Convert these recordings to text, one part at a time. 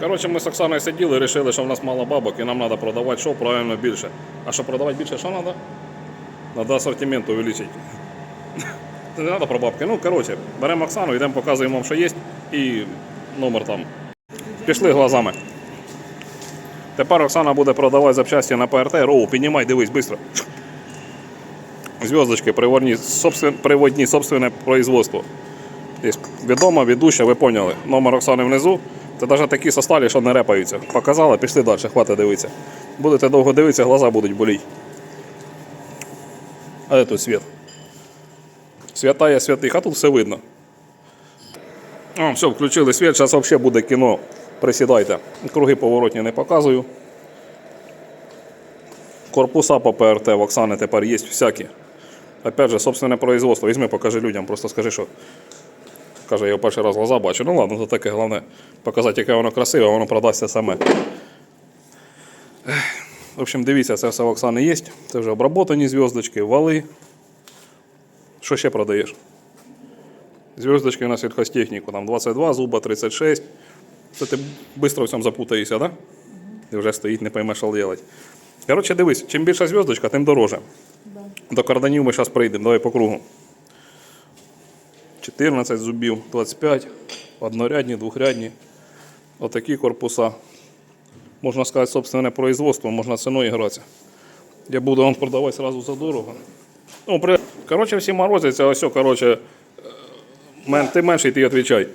Коротше, ми з Оксаною сиділи, вирішили, що в нас мало бабок і нам треба продавати що правильно більше. А щоб продавати більше, що треба? Треба асортимент увеличити. Це не треба про бабки. Ну, коротше, беремо Оксану, йдемо, показуємо вам, що є, і номер там. Пішли глазами. Тепер Оксана буде продавати запчасті на ПРТ. Роу, піднімай, дивись, швидко. Зв'язочки, приводні, собствен, приводні, собственне производство. Відома, ведуща, ви поняли. Номер Оксани внизу. Це навіть такі состалі, що не репаються. Показали, пішли далі, хватить дивитися. Будете довго дивитися, глаза будуть боліти. А де тут світ? Святая святих, а тут все видно. О, все, включили світ, зараз взагалі буде кіно. Присідайте. Круги поворотні не показую. Корпуса по ПРТ в Оксани тепер є всякі. Опять же, собственне производство. Візьми, покажи людям, просто скажи, що. Каже, я в перший раз глаза бачу. Ну ладно, то таке головне показати, яке воно красиве, а воно продасться саме. В общем, дивіться, це все в Оксани є. Це вже обработані зв'язочки, вали. Що ще продаєш? Зв'язочки на сільхозтехніку, там 22, зуба 36. Це ти швидко в цьому запутаєшся, так? Да? Ти вже стоїть, не поймеш, що робити. Коротше, дивись, чим більша зв'язочка, тим дороже. До карданів ми зараз прийдемо, давай по кругу. 14 зубів, 25, однорядні, двохрядні. Отакі корпуса. Можна сказати, собственне производство, можна ціною гратися. Я буду вам продавати одразу за дорого. Ну, при... Коротше, всі морозяться, ось, коротше, е, ти менший, ти відповідай.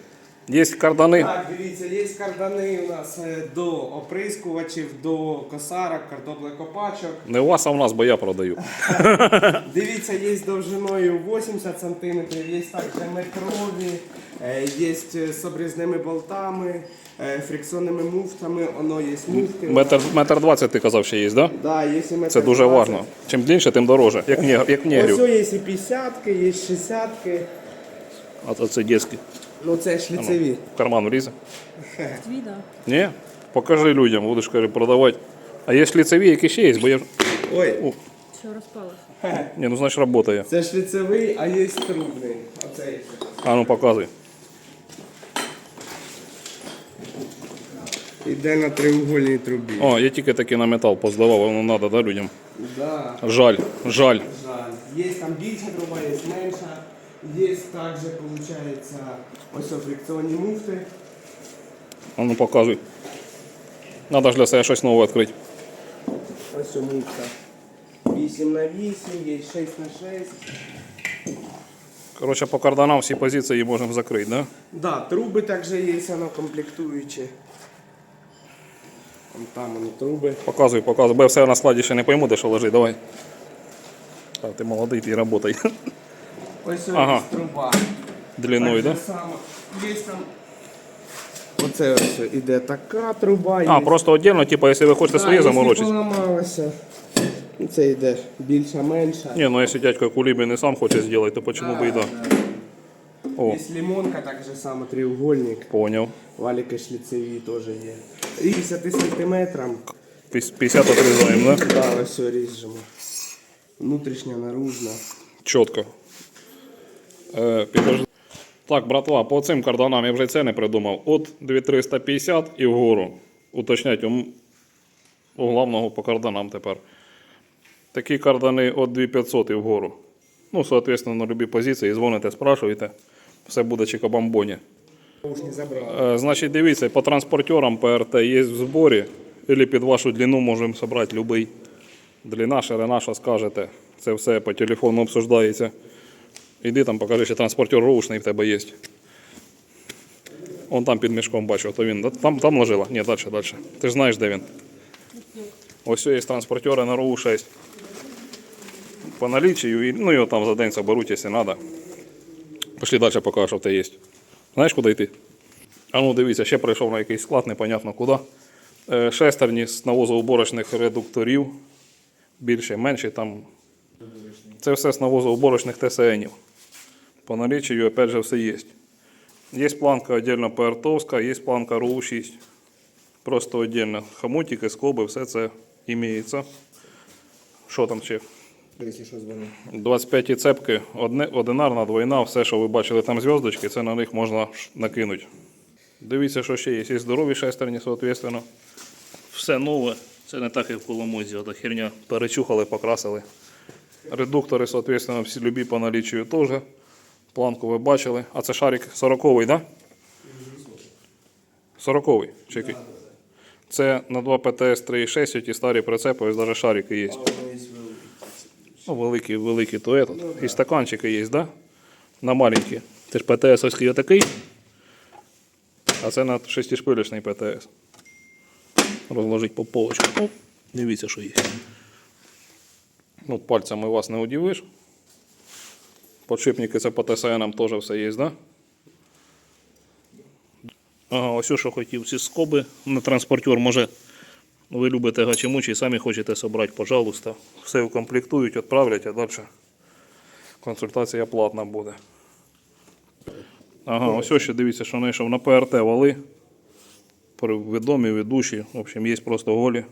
Є кардани. Так, дивіться, є кардани у нас е, до оприскувачів, до косарок, картоплекопачок. Не у вас, а у нас, бо я продаю. Дивіться, є довжиною 80 см, є також метрові, е, є з обрізними болтами, е, фрикціонними муфтами, воно є муфти. Метр, метр 20 ти казав, що є, так? Да? Да, є метр Це дуже 20. важливо. Чим більше, тим дороже. Як, не, як. Ось є і 50-ки, є 60-ки. А це, це дітські. Ну це шліцеві. В карман влізе. Твій, да. Ні? Покажи людям, будеш каже, продавати. А є шліцеві, які ще є, бо я. ж- Ой, Що розпалося? Ні, ну значить працює. це шліцевий, а є трубний. Оцей. А ну показуй. Іде на треугольній трубі. О, я тільки таки на метал поздавав, воно треба, да, людям. Да. Жаль, жаль. Жаль. Є там більша труба, є менша. Є також, виходить, ось о, фрикціонні муфти. А ну показуй. Надо ж для себе щось нове відкрити. Ось муфта. 8 на 8, є 6 на 6. Коротше, по карданам всі позиції можемо закрити, да? Да, труби також є, воно комплектуючі. Вон там вони труби. Показуй, показуй. Бо я все на складі ще не пойму, де що лежить, давай. А ти молодий, ти работай. Ось ось Ага. труба. Длиною, Так да? само. Є там. Оце ось іде така труба. А, є просто отдельно, типу, якщо ви хочете Да, своє якщо заморочити. поламалося. Це йде більша, менша. Ні, ну якщо дядько Кулібін не сам хоче зробити, то чому би і да. О, Є лимонка, так же само треугольник. поняв. Валіки шліцеві теж є. І 50 сантиметрам. Піс- 50 отрізаємо, да? Да, ось все ріжемо. Внутрішня, наружна. Чітко. Е. Так, братва, по цим карданам я вже це не придумав. От 2350 і вгору. Уточнять у, у главного по карданам тепер. Такі кардани от 2500 і вгору. Ну, соответственно, на любі позиції дзвоните, спрашуєте. Все буде не забрали. Е, Значить, дивіться, по транспортерам ПРТ є в зборі. Или під вашу длину можемо зібрати будь-який. Длина, ширина, що скажете. Це все по телефону обсуждається. Іди там, покажи, що транспортер роушний в тебе є. Он там під мішком бачу, то він. Там, там ложила? Ні, далі, далі. Ти ж знаєш, де він. Ось є транспортери на РОУ 6. По налічію, ну його там за день заберуть, якщо треба. Пішли далі покажу, що в тебе є. Знаєш, куди йти? А ну дивіться, ще прийшов на якийсь склад, непонятно куди. Е, Шестерні з навозоуборочних редукторів. Більше, менше там. Це все з навозоуборочних ТСНів. По налічію, опять же, все є. Є планка віддільно ПРТовська, є планка РУ-6. Просто віддільно. Хомутики, скоби, все це імеється. Що там ще? Якщо що 25 цепки, одне, одинарна, двойна, все, що ви бачили там зв'язочки, це на них можна накинути. Дивіться, що ще є. Є здорові шестерні, соответственно. Все нове. Це не так, як в Коломозі. Ота херня перечухали, покрасили. Редуктори, соответственно, всі любі по налічію теж. Планку ви бачили. А це шарик 40-й, так? Да? 40-й. Чи який? Це на 2 ПТС 3.6, ті старі прицепи, ось навіть шарики є. Ну, великі, великі, то этот. І стаканчики є, да? На маленькі. Це ж ПТС-овський отакий. А це на шестишпилечний ПТС. Розложить по полочкам. О, дивіться, що є. Ну, пальцями вас не удивиш. Подшипники це по ТСН теж все є, да? Ага, ось що хотів. Ці скоби на транспортер. Може, ви любите гачемучі, самі хочете собрати, пожалуйста. Все укомплектують, відправлять, а далі консультація платна буде. Ага, ось ще дивіться, що знайшов на ПРТ вали. Відомі, ведучі. В общем, є просто голі.